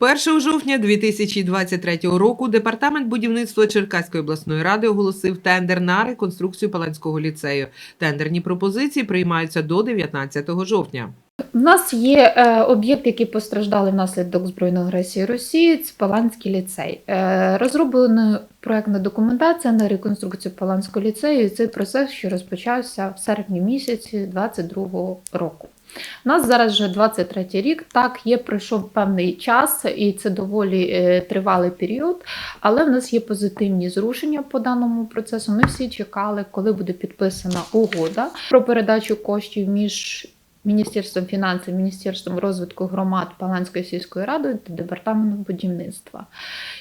1 жовтня 2023 року департамент будівництва Черкаської обласної ради оголосив тендер на реконструкцію Паланського ліцею. Тендерні пропозиції приймаються до 19 жовтня. У нас є е, об'єкт, який постраждали внаслідок збройної агресії Росії. Це Паланський ліцей. Е, розроблена проектна документація на реконструкцію Паланського ліцею. І цей процес, що розпочався в серпні місяці 2022 року. У нас зараз вже 23 рік. Так, є пройшов певний час, і це доволі е, тривалий період. Але в нас є позитивні зрушення по даному процесу. Ми всі чекали, коли буде підписана угода про передачу коштів між Міністерством фінансів, Міністерством розвитку громад Паланської сільської ради та департаментом будівництва.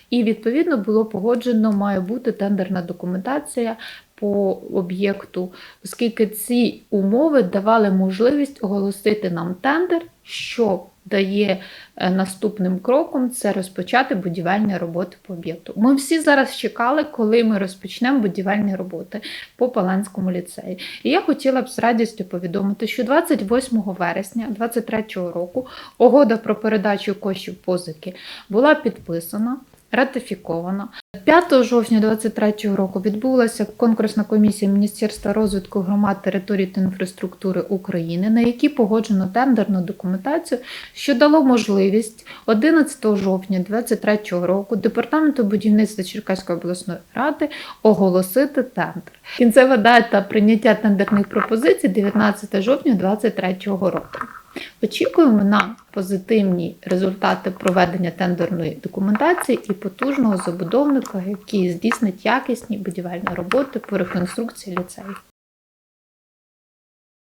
І відповідно було погоджено, має бути тендерна документація по об'єкту, оскільки ці умови давали можливість оголосити нам тендер, що дає е, наступним кроком це розпочати будівельні роботи по об'єкту. Ми всі зараз чекали, коли ми розпочнемо будівельні роботи по Паланському ліцеї. І я хотіла б з радістю повідомити, що 28 вересня 2023 року угода про передачу коштів позики була підписана. Ратифіковано 5 жовтня 2023 року відбулася конкурсна комісія Міністерства розвитку громад, територій та інфраструктури України, на якій погоджено тендерну документацію, що дало можливість 11 жовтня 2023 року департаменту будівництва Черкаської обласної ради оголосити тендер. Кінцева дата прийняття тендерних пропозицій 19 жовтня 2023 року. Очікуємо на позитивні результати проведення тендерної документації і потужного забудовника, який здійснить якісні будівельні роботи по реконструкції ліцею.